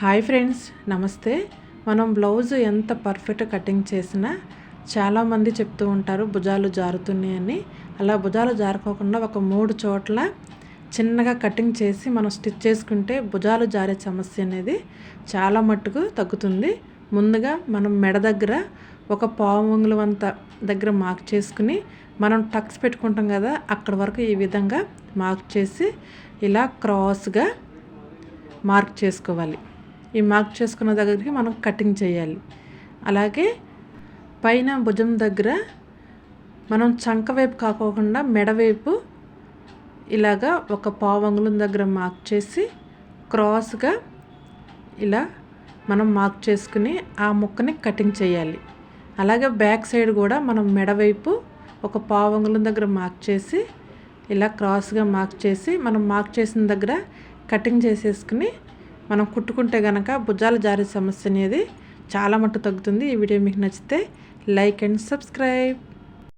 Hi friends నమస్తే. మనం blouse ఎంత పర్ఫెక్ట్ కటింగ్ చేసినా చాలామంది చెప్తూ ఉంటారు భుజాలు జారుతున్నాయని అలా భుజాలు జారుకోకుండా ఒక మూడు చోట్ల చిన్నగా కటింగ్ చేసి మనం స్టిచ్ చేసుకుంటే భుజాలు జారే సమస్య అనేది చాలా మట్టుకు తగ్గుతుంది. ముందుగా మనం మెడ దగ్గర ఒక పావుంగులు అంత దగ్గర మార్క్ చేసుకుని మనం టక్స్ పెట్టుకుంటాం కదా అక్కడ వరకు ఈ విధంగా మార్క్ చేసి ఇలా క్రాస్గా మార్క్ చేసుకోవాలి. ఈ మార్క్ చేసుకున్న దగ్గరికి మనం కటింగ్ చేయాలి. అలాగే పైన భుజం దగ్గర మనం చంక వైపు కాకోకుండా మెడవైపు ఇలాగా ఒక పావంగులం దగ్గర మార్క్ చేసి క్రాస్గా ఇలా మనం మార్క్ చేసుకుని ఆ ముక్కని కటింగ్ చేయాలి. అలాగే బ్యాక్ సైడ్ కూడా మనం మెడవైపు ఒక పావంగులం దగ్గర మార్క్ చేసి ఇలా క్రాస్గా మార్క్ చేసి మనం మార్క్ చేసిన దగ్గర కటింగ్ చేసేసుకుని మనం కుట్టుకుంటే కనుక భుజాలు జారే సమస్య అనేది చాలా మట్టు తగ్గుతుంది. ఈ వీడియో మీకు నచ్చితే లైక్ అండ్ సబ్స్క్రైబ్.